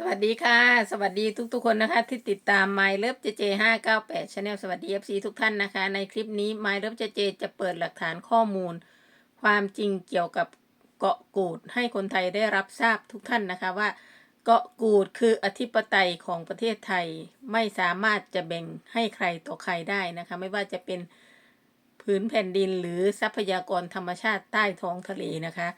สวัสดีค่ะ สวัสดีทุกๆคนนะคะ ที่ติดตาม My Love JJ 598 Channel สวัสดี FC ทุกท่านนะคะ ในคลิปนี้ My Love JJ จะเปิดหลักฐานข้อมูล ความจริงเกี่ยวกับเกาะกูดให้คนไทยได้รับทราบทุกท่านนะคะว่า เกาะกูดคืออธิปไตยของประเทศไทยไม่สามารถจะแบ่งให้ใครต่อใครได้นะคะ ไม่ว่าจะเป็นพื้นแผ่นดินหรือทรัพยากรธรรมชาติใต้ท้องทะเลนะคะ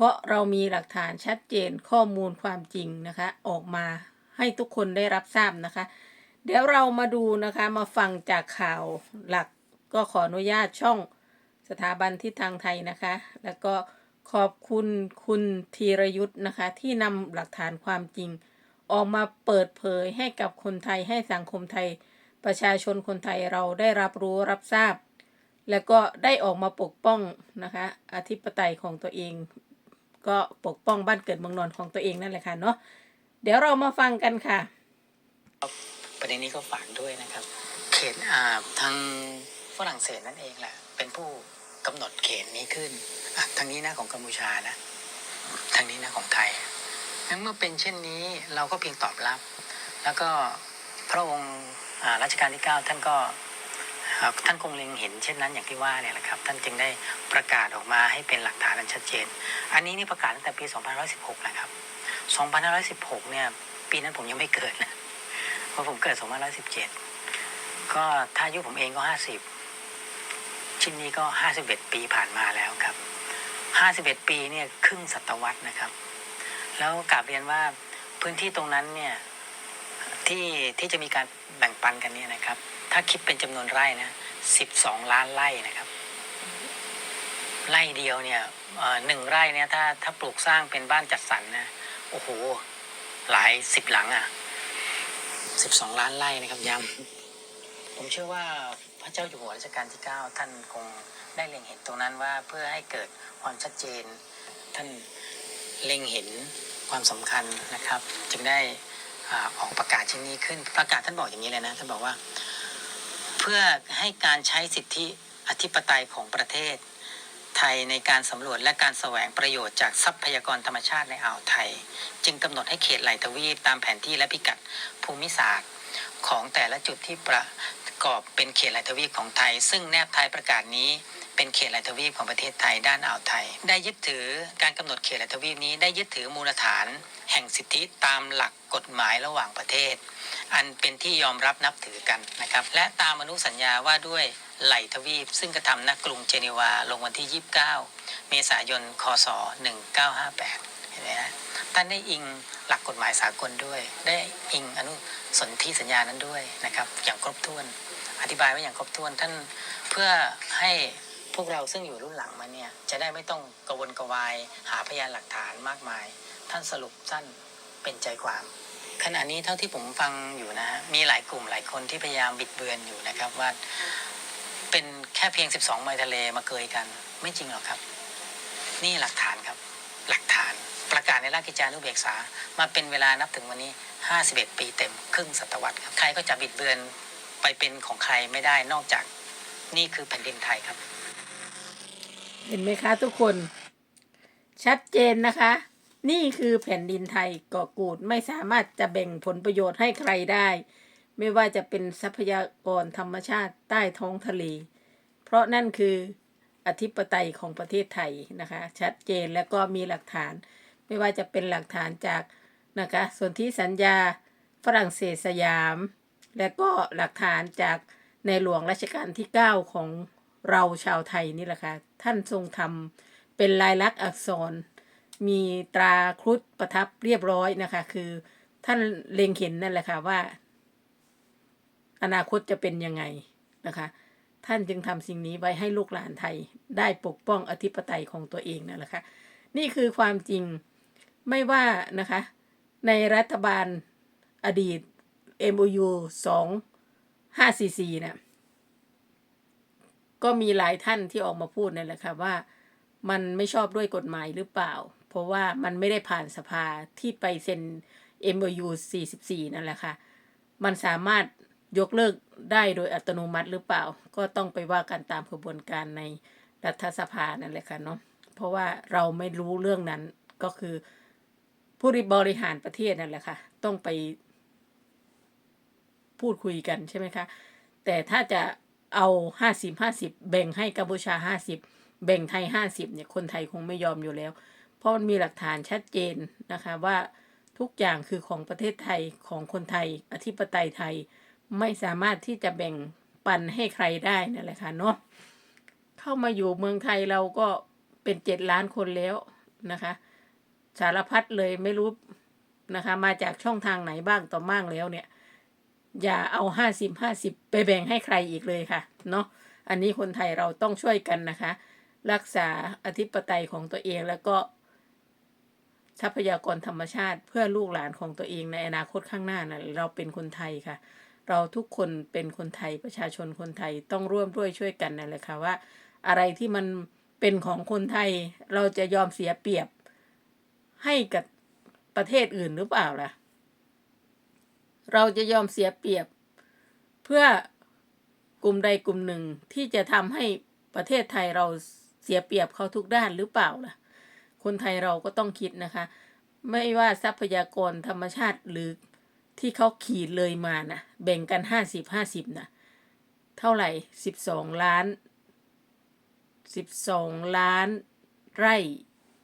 เพราะเรามีหลักฐานชัดเจนข้อมูลความจริงนะคะ ออกมาให้ทุกคนได้รับทราบนะคะ เดี๋ยวเรามาดูนะคะมาฟังจากข่าวหลักก็ขออนุญาตช่องสถาบันทิศทางไทยนะคะ แล้วก็ขอบคุณคุณธีรยุทธ์นะคะ ที่นำหลักฐานความจริง ออกมาเปิดเผยให้กับคนไทยให้สังคมไทย ประชาชนคนไทยเราได้รับรู้รับทราบ แล้วก็ได้ออกมาปกป้องนะคะ อธิปไตยของตัวเอง ก็ปกป้องบ้านเกิดเมืองนอนของตัวเองนั่นแหละค่ะเนาะเดี๋ยวเรามาฟังกันค่ะ ประเด็นนี้ก็ฝากด้วยนะครับ เขตอ่าทางฝรั่งเศสนั่นเองแหละ เป็นผู้กำหนดเขตนี้ขึ้นทางนี้นะของกัมพูชานะทางนี้นะของไทยงั้นเมื่อเป็นเช่นนี้เราก็เพียงตอบรับ แล้วก็พระองค์อ่ารัชกาลที่ 9 ท่านก็ ท่านคงเล็งเห็นเช่นนั้นอย่างที่ว่าเนี่ยแหละครับท่านจึงได้ประกาศออกมาให้เป็นหลักฐานอันชัดเจน อันนี้นี่ประกาศตั้งแต่ปี 2516 นะครับ 2516 เนี่ยปีนั้นผมยังไม่เกิดนะเพราะผมเกิด 2517 ก็ถ้าอายุผมเองก็ 50 ชิ้นนี้ก็ 51 ปีผ่านมาแล้วครับ 51 ปีเนี่ยครึ่งศตวรรษนะครับ แล้วกลับเรียนว่าพื้นที่ตรงนั้นเนี่ยที่ที่จะมีการแบ่งปันกันเนี่ยนะครับ ถ้าคิดเป็นจำนวนไร่นะ12 ล้านไร่นะครับ ไร่เดียวเนี่ยเอ่อหนึ่งไร่เนี่ยถ้าถ้าปลูกสร้างเป็นบ้านจัดสรรนะโอ้โหหลายสิบหลังอะสิบสองล้านไร่นะครับย้ำผมเชื่อว่าพระเจ้าอยู่หัวรัชกาลที่เก้าท่านคงได้เล็งเห็นตรงนั้นว่าเพื่อให้เกิดความชัดเจน ท่านเล็งเห็นความสำคัญนะครับ จึงได้อาออกประกาศชิ้นนี้ขึ้นประกาศท่านบอกอย่างนี้เลยนะท่านบอกว่า เพื่อให้การใช้สิทธิอธิปไตยของประเทศ ไทยในการสำรวจและการแสวงประโยชน์จากทรัพยากรธรรมชาติในอ่าวไทย จึงกำหนดให้เขตไหลทวีปตามแผนที่และพิกัดภูมิศาสตร์ของแต่ละจุดที่ประกอบเป็นเขตไหลทวีปของไทย ซึ่งแนบท้ายประกาศนี้ เป็นเขตไหลทวีปของประเทศไทยด้านอ่าวไทย ได้ยึดถือการกำหนดเขตไหลทวีปนี้ได้ยึดถือมูลฐาน แห่งสิทธิตามหลักกฎหมายระหว่างประเทศ อันเป็นที่ยอมรับนับถือกันนะครับ และตามอนุสัญญาว่าด้วยไหลทวีป ซึ่งกระทำณกรุงเจนีวาลงวันที่ 29 เมษายน คศ 1958 เห็นไหมฮะท่านได้อิงหลักกฎหมายสากลด้วย ได้อิงอนุสนธิสัญญานั้นด้วยนะครับ อย่างครบถ้วน อธิบายไว้อย่างครบถ้วนท่านเพื่อให้ วกเราซึ่งอยู่รุ่นหลังมาเนี่ยจะได้ไม่ต้องกระวนกระวาย หาพยานหลักฐานมากมาย ท่านสรุปสั้นเป็นใจความ ขณะนี้เท่าที่ผมฟังอยู่นะฮะมีหลายกลุ่มหลายคนที่พยายามบิดเบือนอยู่นะครับว่าเป็นแค่เพียง 12 ไมล์ทะเลมาเกยกัน ไม่จริงหรอกครับ นี่หลักฐานครับ หลักฐานประกาศในราชกิจจานุเบกษา มาเป็นเวลานับถึงวันนี้ 51 ปีเต็มครึ่งศตวรรษครับใครก็จะบิดเบือนไปเป็นของใครไม่ได้นอกจากนี่คือแผ่นดินไทยครับ เห็นไหมคะทุกคน ชัดเจนนะคะ นี่คือแผ่นดินไทยเกาะกูดไม่สามารถจะแบ่งผลประโยชน์ให้ใครได้ ไม่ว่าจะเป็นทรัพยากรธรรมชาติใต้ท้องทะเล เพราะนั่นคืออธิปไตยของประเทศไทยนะคะ ชัดเจนแล้วก็มีหลักฐาน ไม่ว่าจะเป็นหลักฐานจากนะคะส่วนที่สัญญาฝรั่งเศสสยาม และก็หลักฐานจากในหลวงรัชกาลที่ 9 ของ เราชาวไทยนี่แหละค่ะท่านทรงทำเป็นลายลักษณ์อักษร มีตราครุฑประทับเรียบร้อยนะคะ คือท่านเล็งเห็นนั่นแหละค่ะว่า อนาคตจะเป็นยังไงนะคะ ท่านจึงทำสิ่งนี้ไว้ให้ลูกหลานไทย ได้ปกป้องอธิปไตยของตัวเองนั่นแหละค่ะนี่คือความจริงไม่ว่านะคะ ในรัฐบาลอดีต MOU 2 544เนี่ย ก็มีหลายท่านที่ออกมาพูดนั่แหละค่ะว่ามันไม่ชอบด้วยกฎหมายหรือเปล่า เพราะว่ามันไม่ได้ผ่านสภาที่ไปเซ็น MOU 44 นั่นแหละค่ะ มันสามารถยกเลิกได้โดยอัตโนมัติหรือเปล่า ก็ต้องไปว่ากันตามกระบวนการในรัฐสภานั่นแหละค่ะเนาะ เพราะว่าเราไม่รู้เรื่องนั้นก็คือผู้บริหารประเทศนั่นแหละค่ะ ต้องไปพูดคุยกันใช่ไหมคะ แต่ถ้าจะ เอาห้าสิบห้าสิบแบ่งให้กัมพูชาห้าสิบแบ่งไทยห้าสิบเนี่ยคนไทยคงไม่ยอมอยู่แล้ว เพราะมันมีหลักฐานชัดเจนนะคะว่าทุกอย่างคือของประเทศไทยของคนไทย อธิปไตยไทยไม่สามารถที่จะแบ่งปันให้ใครได้นั่นแหละค่ะเนาะเข้ามาอยู่เมืองไทยเราก็เป็นเจ็ดล้านคนแล้วนะคะ สารพัดเลยไม่รู้นะคะ มาจากช่องทางไหนบ้างต่อบ้างแล้วเนี่ย อย่าเอาห้าสิบห้าสิบไปแบ่งให้ใครอีกเลยค่ะ เนาะอันนี้คนไทยเราต้องช่วยกันนะคะ รักษาอธิปไตยของตัวเองแล้วก็ ทรัพยากรธรรมชาติเพื่อลูกหลานของตัวเองในอนาคตข้างหน้านะเราเป็นคนไทยค่ะ เราทุกคนเป็นคนไทยประชาชนคนไทยต้องร่วมด้วยช่วยกันนั่นแหละค่ะว่า อะไรที่มันเป็นของคนไทยเราจะยอมเสียเปรียบให้กับประเทศอื่นหรือเปล่าล่ะ เราจะยอมเสียเปรียบ เพื่อกลุ่มใดกลุ่มหนึ่งที่จะทำให้ประเทศไทยเราเสียเปรียบเขาทุกด้านหรือเปล่าล่ะ คนไทยเราก็ต้องคิดนะคะ ไม่ว่าทรัพยากรธรรมชาติหรือที่เขาขีดเลยมานะแบ่งกันห้าสิบห้าสิบนะเท่าไหร่สิบสองล้านสิบสองล้านไร่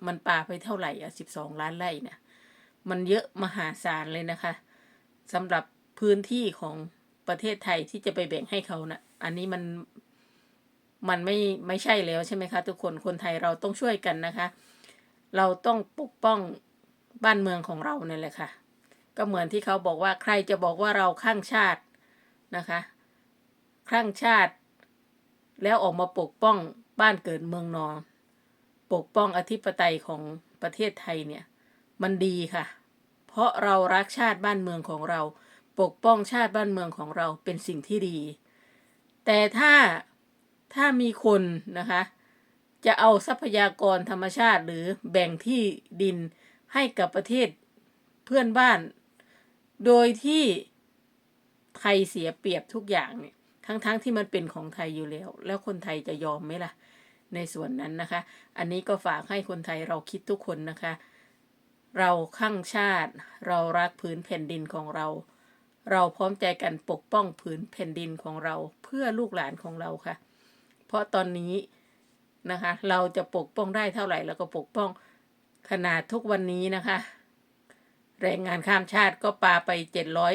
มันป่าไปเท่าไหร่อะสิบสองล้านไร่นะมันเยอะมหาศาลเลยนะคะ สำหรับพื้นที่ของประเทศไทยที่จะไปแบ่งให้เขานะอันนี้มันมันไม่ไม่ใช่แล้วใช่ไหมคะ ทุกคนคนไทยเราต้องช่วยกันนะคะ เราต้องปกป้องบ้านเมืองของเราเนี่ยแหละค่ะ ก็เหมือนที่เขาบอกว่าใครจะบอกว่าเราข้างชาตินะคะข้างชาติ แล้วออกมาปกป้องบ้านเกิดเมืองนอน ปกป้องอธิปไตยของประเทศไทยเนี่ย มันดีค่ะ เพราะเรารักชาติบ้านเมืองของเรา ปกป้องชาติบ้านเมืองของเราเป็นสิ่งที่ดี แต่ถ้าถ้ามีคนนะคะ จะเอาทรัพยากรธรรมชาติหรือแบ่งที่ดินให้กับประเทศเพื่อนบ้าน โดยที่ไทยเสียเปรียบทุกอย่างเนี่ยทั้งๆทที่มันเป็นของไทยอยู่แล้ว แล้วคนไทยจะยอมไหมล่ะ ในส่วนนั้นนะคะ อันนี้ก็ฝากให้คนไทยเราคิดทุกคนนะคะ เราข้างชาติ เรารักผืนแผ่นดินของเรา เราพร้อมใจกันปกป้องผืนแผ่นดินของเราเพื่อลูกหลานของเราค่ะ เพราะตอนนี้นะคะ เราจะปกป้องได้เท่าไหร่แล้วก็ปกป้องขนาดทุกวันนี้นะคะ แรงงานข้ามชาติก็ปาไปเจ็ดร้อย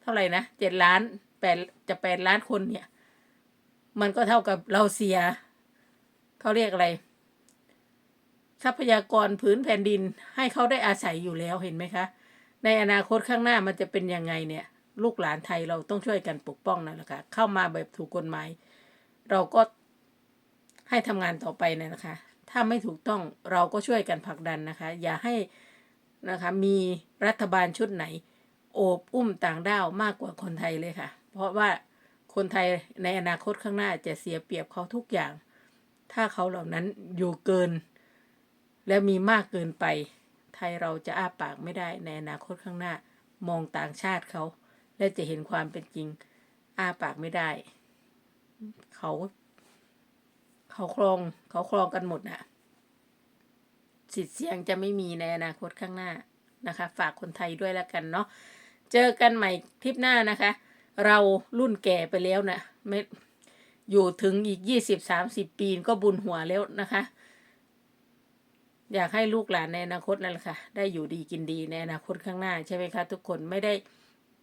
เท่าไหร่นะเจ็ดล้านแปดจะแปดล้านคนเนี่ย มันก็เท่ากับเราเสียเขาเรียกอะไร ทรัพยากรพื้นแผ่นดินให้เขาได้อาศัยอยู่แล้วเห็นไหมคะ ในอนาคตข้างหน้ามันจะเป็นยังไงเนี่ย ลูกหลานไทยเราต้องช่วยกันปกป้องนั่นแหละค่ะเข้ามาแบบถูกกฎหมาย เราก็ให้ทำงานต่อไปนี่ยนะคะ ถ้าไม่ถูกต้องเราก็ช่วยกันผลักดันนะคะ อย่าให้นะคะมีรัฐบาลชุดไหน โอบอุ้มต่างด้าวมากกว่าคนไทยเลยค่ะ เพราะว่าคนไทยในอนาคตข้างหน้าจะเสียเปรียบเขาทุกอย่าง ถ้าเขาเหล่านั้นอยู่เกิน และมีมากเกินไป ไทยเราจะอ้าปากไม่ได้ในอนาคตข้างหน้า มองต่างชาติเขา และจะเห็นความเป็นจริง อ้าปากไม่ได้ เขาเขาครองเขาครองกันหมดน่ะสิทธิ์เสียงจะไม่มีในอนาคตข้างหน้านะคะ ฝากคนไทยด้วยแล้วกันเนาะเจอกันใหม่คลิปหน้านะคะ เรารุ่นแก่ไปแล้วนะไม่อยู่ถึงอีกยี่สิบสามสิบปีก็บุญหัวแล้วนะคะ อยากให้ลูกหลานในอนาคตนั่นแหละค่ะ ได้อยู่ดีกินดีในอนาคตข้างหน้าใช่ไหมคะ ทุกคนไม่ได้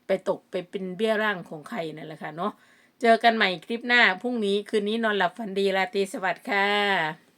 ไปตกไปเป็นเบี้ยร่างของใครนั่นแหละค่ะเนาะเจอกันใหม่คลิปหน้าพรุ่งนี้คืนนี้นอนหลับฝันดีราตรีสวัสดิ์ค่ะ